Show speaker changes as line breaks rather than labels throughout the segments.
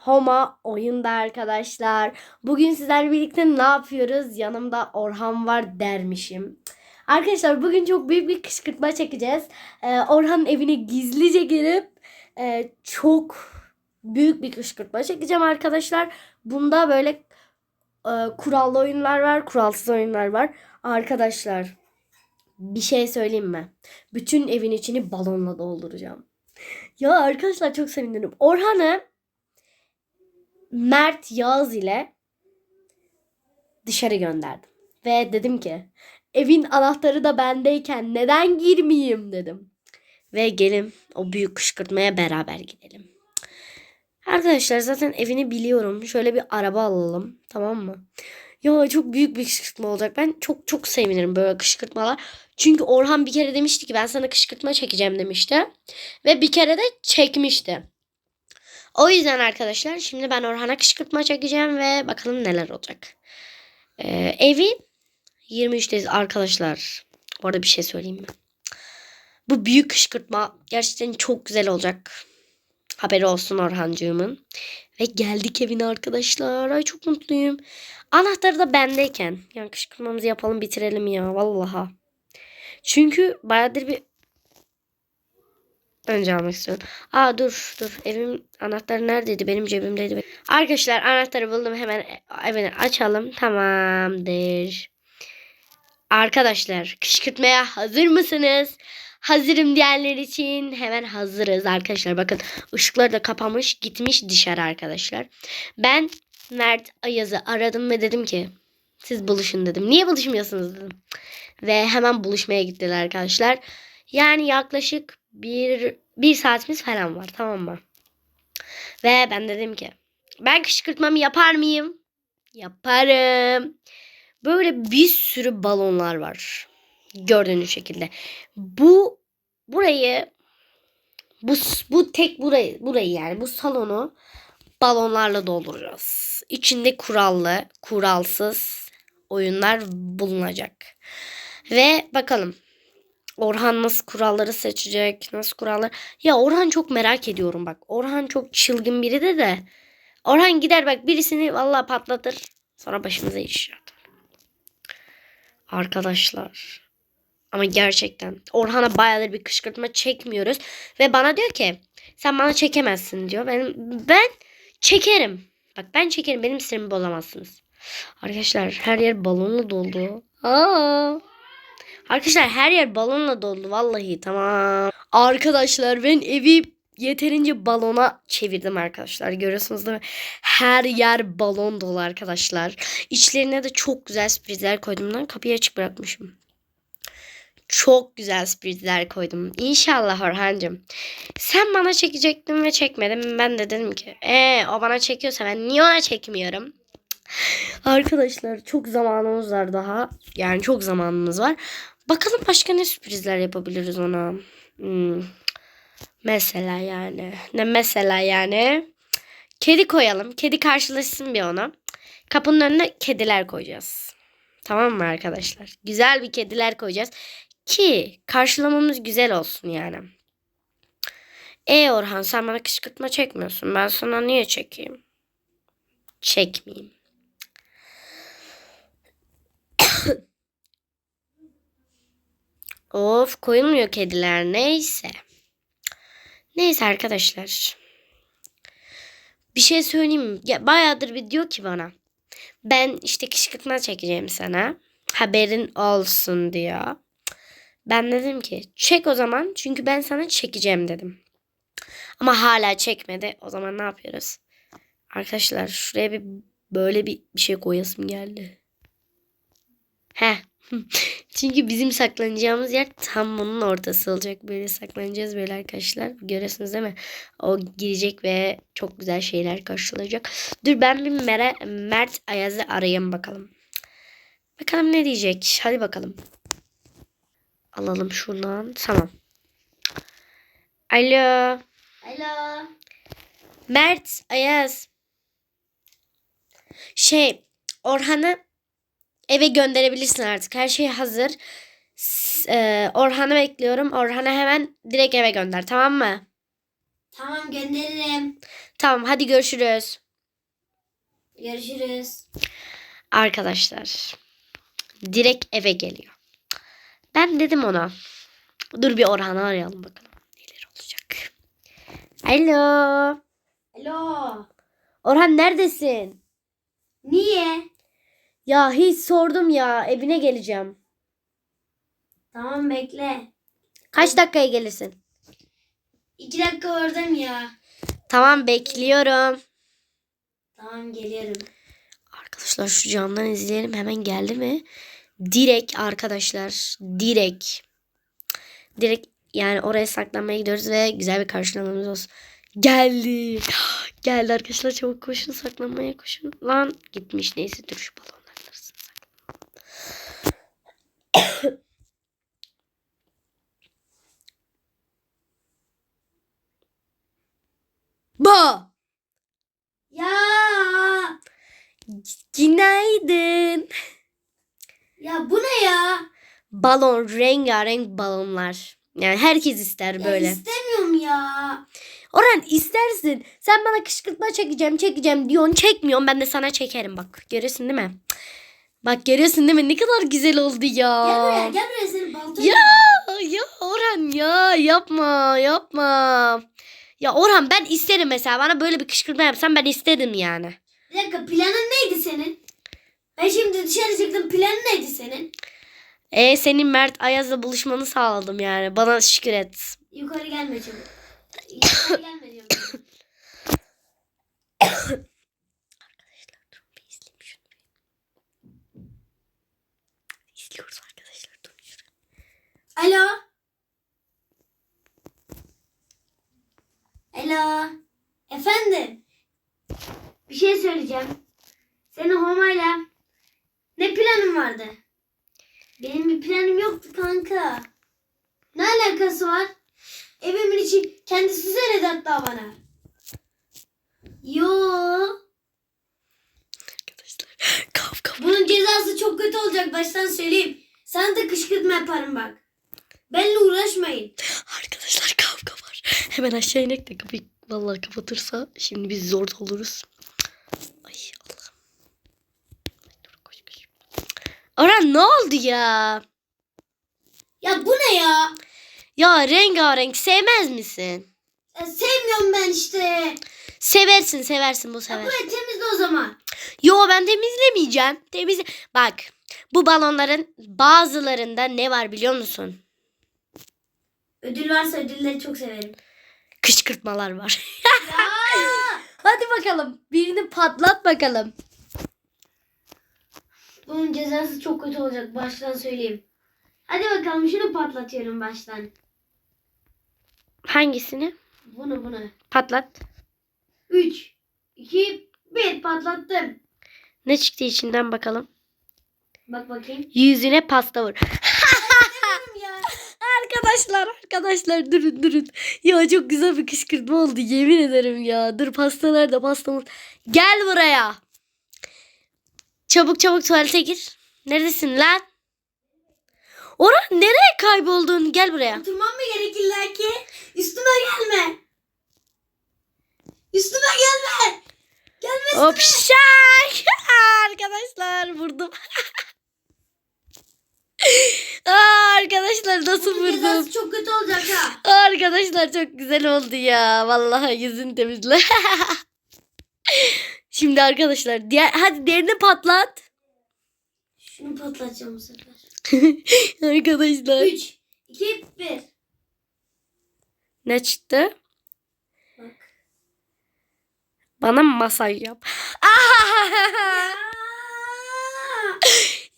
Homa oyunda arkadaşlar. Bugün sizlerle birlikte ne yapıyoruz? Yanımda Orhan var dermişim. Arkadaşlar bugün çok büyük bir kışkırtma çekeceğiz. Ee, Orhan'ın evine gizlice girip e, çok büyük bir kışkırtma çekeceğim arkadaşlar. Bunda böyle e, kurallı oyunlar var, kuralsız oyunlar var. Arkadaşlar bir şey söyleyeyim mi? Bütün evin içini balonla dolduracağım. Ya arkadaşlar çok sevinirim. Orhan'ı Mert Yağız ile dışarı gönderdim. Ve dedim ki evin anahtarı da bendeyken neden girmeyeyim dedim. Ve gelin o büyük kışkırtmaya beraber gidelim. Arkadaşlar zaten evini biliyorum. Şöyle bir araba alalım. Tamam mı? Ya çok büyük bir kışkırtma olacak. Ben çok çok sevinirim böyle kışkırtmalar. Çünkü Orhan bir kere demişti ki ben sana kışkırtma çekeceğim demişti. Ve bir kere de çekmişti. O yüzden arkadaşlar şimdi ben Orhan'a kışkırtma çekeceğim ve bakalım neler olacak. Ee, evi 23'teyiz arkadaşlar. Bu arada bir şey söyleyeyim mi? Bu büyük kışkırtma gerçekten çok güzel olacak. Haberi olsun Orhancığımın. Ve geldik evine arkadaşlar. Ay çok mutluyum. Anahtarı da bendeyken. Yani kışkırtmamızı yapalım bitirelim ya. Vallaha. Çünkü bayağıdır bir önce almak istiyorum. Aa dur dur. Evim anahtarı neredeydi? Benim cebimdeydi. Arkadaşlar anahtarı buldum. Hemen evini açalım. Tamamdır. Arkadaşlar kışkırtmaya hazır mısınız? Hazırım diyenler için hemen hazırız arkadaşlar. Bakın ışıkları da kapamış gitmiş dışarı arkadaşlar. Ben Mert Ayaz'ı aradım ve dedim ki siz buluşun dedim. Niye buluşmuyorsunuz dedim. Ve hemen buluşmaya gittiler arkadaşlar. Yani yaklaşık bir, bir saatimiz falan var tamam mı? Ve ben dedim ki ben kışkırtmamı yapar mıyım? Yaparım. Böyle bir sürü balonlar var. Gördüğünüz şekilde. Bu burayı bu bu tek burayı burayı yani bu salonu balonlarla dolduracağız. İçinde kurallı, kuralsız oyunlar bulunacak. Ve bakalım Orhan nasıl kuralları seçecek? Nasıl kurallar? Ya Orhan çok merak ediyorum bak. Orhan çok çılgın biri de de. Orhan gider bak birisini vallahi patlatır. Sonra başımıza iş atar. Arkadaşlar. Ama gerçekten Orhan'a bayağıdır bir kışkırtma çekmiyoruz. Ve bana diyor ki sen bana çekemezsin diyor. Ben, ben çekerim. Bak ben çekerim. Benim sinirimi bozamazsınız. Arkadaşlar her yer balonla doldu. Aa. Arkadaşlar her yer balonla doldu vallahi tamam. Arkadaşlar ben evi yeterince balona çevirdim arkadaşlar. Görüyorsunuz değil mi? Her yer balon dolu arkadaşlar. İçlerine de çok güzel sürprizler koydum. Lan kapıyı açık bırakmışım. Çok güzel sürprizler koydum. İnşallah Orhancığım. Sen bana çekecektin ve çekmedin. Ben de dedim ki ee, o bana çekiyorsa ben niye ona çekmiyorum? Arkadaşlar çok zamanımız var daha. Yani çok zamanımız var. Bakalım başka ne sürprizler yapabiliriz ona. Hmm. Mesela yani. Ne mesela yani? Kedi koyalım. Kedi karşılaşsın bir ona. Kapının önüne kediler koyacağız. Tamam mı arkadaşlar? Güzel bir kediler koyacağız. Ki karşılamamız güzel olsun yani. E Orhan sen bana kışkırtma çekmiyorsun. Ben sana niye çekeyim? Çekmeyeyim. Of koyulmuyor kediler neyse. Neyse arkadaşlar. Bir şey söyleyeyim mi? Ya, bayağıdır bir diyor ki bana. Ben işte kışkırtma çekeceğim sana. Haberin olsun diyor. Ben dedim ki çek o zaman çünkü ben sana çekeceğim dedim. Ama hala çekmedi. O zaman ne yapıyoruz? Arkadaşlar şuraya bir böyle bir, bir şey koyasım geldi. Heh. Çünkü bizim saklanacağımız yer tam bunun ortası olacak. Böyle saklanacağız böyle arkadaşlar. Görüyorsunuz değil mi? O girecek ve çok güzel şeyler karşılayacak. Dur ben bir Mere, Mert Ayaz'ı arayayım bakalım. Bakalım ne diyecek. Hadi bakalım. Alalım şuradan. Tamam. Alo.
Alo.
Mert Ayaz. Şey Orhan'ı eve gönderebilirsin artık. Her şey hazır. S- e, Orhan'ı bekliyorum. Orhan'ı hemen direkt eve gönder tamam mı?
Tamam gönderirim.
Tamam hadi görüşürüz.
Görüşürüz.
Arkadaşlar direkt eve geliyor. Ben dedim ona. Dur bir Orhan'ı arayalım bakalım. Neler olacak. Alo.
Alo.
Orhan neredesin?
Niye?
Ya hiç sordum ya evine geleceğim.
Tamam bekle.
Kaç dakikaya gelirsin?
İki dakika oradayım ya.
Tamam bekliyorum.
Tamam geliyorum.
Arkadaşlar şu candan izleyelim hemen geldi mi? Direkt arkadaşlar direkt. Direkt yani oraya saklanmaya gidiyoruz ve güzel bir karşılamamız olsun. Geldi. Geldi arkadaşlar çabuk koşun saklanmaya koşun. Lan gitmiş neyse dur şu saklanalım. Ba.
Ya.
Günaydın.
Ya bu ne ya?
Balon rengarenk balonlar. Yani herkes ister
Ya
böyle.
istemiyorum ya.
Orhan istersin. Sen bana kışkırtma çekeceğim çekeceğim diyorsun çekmiyorsun. Ben de sana çekerim bak. Görüyorsun değil mi? Bak görüyorsun değil mi? Ne kadar güzel oldu ya.
Gel buraya gel buraya seni balta.
Ya ya Orhan ya yapma yapma. Ya Orhan ben isterim mesela bana böyle bir kışkırtma yapsan ben isterim yani.
Bir dakika planın neydi senin? Ben şimdi dışarı çıktım planın neydi senin?
E senin Mert Ayaz'la buluşmanı sağladım yani. Bana şükür et.
Yukarı gelme çabuk. Yukarı gelme diyorum.
Arkadaşlar durun bir izleyeyim şunu. İzliyoruz arkadaşlar durun şuraya.
Alo. Alo. Efendim. Bir şey söyleyeceğim. Senin Homa'yla ne planın vardı? Benim bir planım yoktu kanka. Ne alakası var? Evimin içi kendisi söyledi hatta bana. Yo.
Arkadaşlar kavga
Bunun cezası çok kötü olacak baştan söyleyeyim. Sana da kışkırtma yaparım bak. Benimle uğraşmayın.
Arkadaşlar kavga var. Hemen aşağı inek de kapıyı vallahi kapatırsa şimdi biz zor oluruz. Ay Allah'ım. Dur koş koş. Orhan ne oldu ya?
Ya bu ne ya?
Ya rengarenk sevmez misin?
ya sevmiyorum ben işte.
Seversin seversin bu
Ya
sever.
burayı temizle o zaman.
Yo ben temizlemeyeceğim. Temizle. Bak bu balonların bazılarında ne var biliyor musun?
Ödül varsa ödülleri çok severim.
Kışkırtmalar var.
ya!
Hadi bakalım birini patlat bakalım.
Bunun cezası çok kötü olacak baştan söyleyeyim. Hadi bakalım şunu patlatıyorum baştan.
Hangisini?
Bunu bunu.
Patlat.
3, 2, 1 patlattım.
Ne çıktı içinden bakalım.
Bak bakayım.
Yüzüne pasta vur. Arkadaşlar arkadaşlar durun durun. Ya çok güzel bir kışkırtma oldu yemin ederim ya. Dur pasta nerede pastamız. Gel buraya. Çabuk çabuk tuvalete gir. Neredesin lan? Orhan nereye kayboldun? Gel buraya.
Oturmam mı gerekir ki? Üstüme gelme. Üstüme gelme. Gelme
Hop şak. Arkadaşlar vurdum. Aa, arkadaşlar nasıl
Bunun
vurdum?
çok kötü olacak ha.
Arkadaşlar çok güzel oldu ya. Vallahi yüzün temizle. Şimdi arkadaşlar diğer hadi derini patlat.
Şunu patlatacağım bu sefer.
arkadaşlar.
3, 2, 1.
Ne çıktı?
Bak.
Bana masaj yap.
Aa!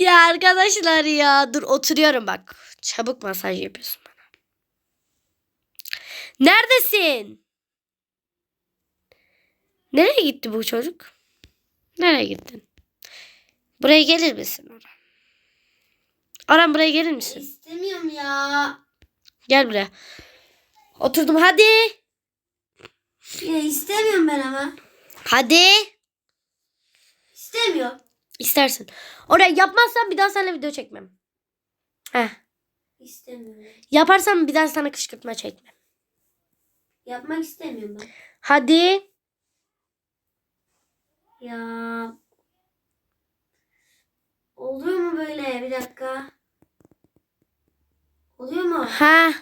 ya arkadaşlar ya dur oturuyorum bak. Çabuk masaj yapıyorsun bana. Neredesin? Nereye gitti bu çocuk? Nereye gittin? Buraya gelir misin Orhan? Orhan buraya gelir misin?
İstemiyorum ya.
Gel buraya. Oturdum hadi.
Ya istemiyorum ben ama.
Hadi.
İstemiyorum.
İstersin. Oraya yapmazsan bir daha seninle video çekmem. Heh.
İstemiyorum.
Yaparsan bir daha sana kışkırtma çekmem.
Yapmak istemiyorum ben.
Hadi.
Ya. Oluyor mu böyle? Bir dakika. Oluyor mu?
Ha.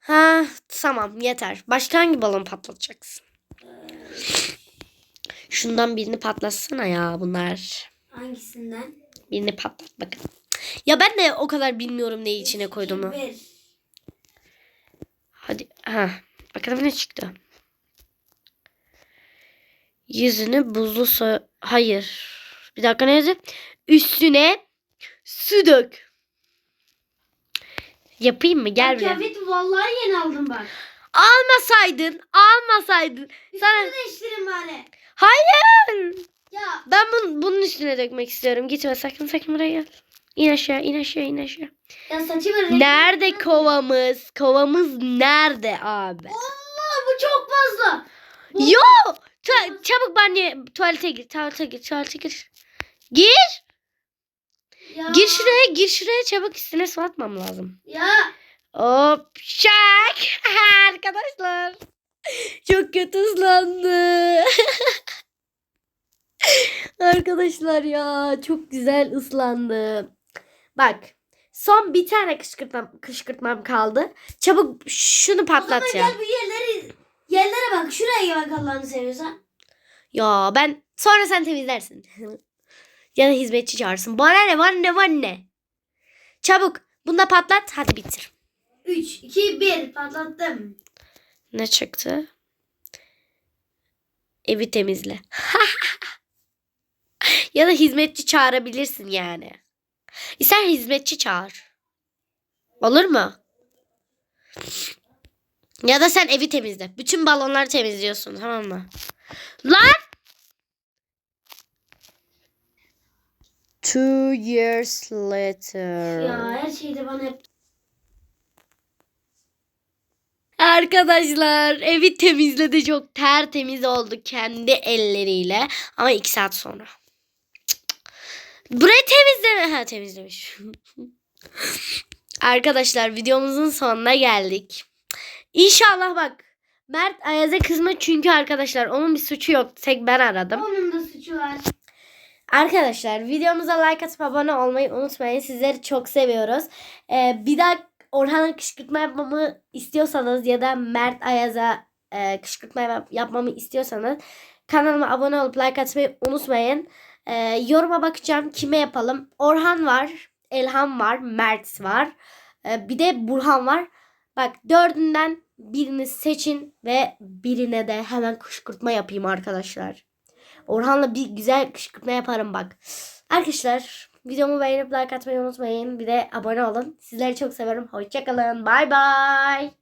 Ha tamam yeter. Başka hangi balon patlatacaksın? Şundan birini patlatsana ya bunlar.
Hangisinden?
Birini patlat bakın. Ya ben de o kadar bilmiyorum ne içine koyduğumu.
Bir.
Hadi. Ha. Bakalım ne çıktı. Yüzünü buzlu su... Hayır. Bir dakika ne yazıyor? Üstüne su dök. Yapayım mı? Gel buraya.
Kıyafeti vallahi yeni aldım bak.
Almasaydın. Almasaydın. Sana...
Üstünü değiştirin bari.
Hayır.
Ya
Ben bun, bunun üstüne dökmek istiyorum. Gitme sakın sakın buraya gel. İn aşağı in aşağı in aşağı.
ya saçımı
Nerede kovamız? Kovamız nerede abi?
Allah bu çok fazla.
Yo! Tu- çabuk banyo tuvalete gir. Tuvalete gir. Tuvalete gir. Gir.
Ya.
Gir şuraya gir şuraya çabuk üstüne su atmam lazım.
Ya.
Hop şak. Arkadaşlar. Çok kötü ıslandı. Arkadaşlar ya çok güzel ıslandı. Bak son bir tane kışkırtmam, kışkırtmam kaldı. Çabuk şunu
O zaman
patlatacağım.
gel bu yerleri yerlere bak. Şuraya bak Allah'ını seviyorsan.
Ya ben sonra sen temizlersin. ya da hizmetçi çağırsın. Bana ne var ne var ne. Çabuk bunu da patlat hadi bitir.
3, 2, 1 patlattım.
Ne çıktı? Evi temizle. ya da hizmetçi çağırabilirsin yani. İster hizmetçi çağır. Olur mu? Ya da sen evi temizle. Bütün balonları temizliyorsun tamam mı? Lan! Two years later.
Ya her şeyde bana hep
Arkadaşlar evi temizledi çok tertemiz oldu kendi elleriyle ama iki saat sonra. Burayı temizleme ha temizlemiş. Arkadaşlar videomuzun sonuna geldik. İnşallah bak Mert Ayaz'a kızma çünkü arkadaşlar onun bir suçu yok. Tek ben aradım.
onun da suçu var.
Arkadaşlar videomuza like atıp abone olmayı unutmayın. Sizleri çok seviyoruz. Ee, bir daha Orhan'a kışkırtma yapmamı istiyorsanız ya da Mert Ayaz'a e, kışkırtma yap- yapmamı istiyorsanız kanalıma abone olup like atmayı unutmayın. Ee, yoruma bakacağım kime yapalım. Orhan var, Elham var, Mert var. Ee, bir de Burhan var. Bak dördünden birini seçin ve birine de hemen kışkırtma yapayım arkadaşlar. Orhan'la bir güzel kışkırtma yaparım bak. Arkadaşlar videomu beğenip like atmayı unutmayın. Bir de abone olun. Sizleri çok seviyorum. Hoşçakalın. Bay bay.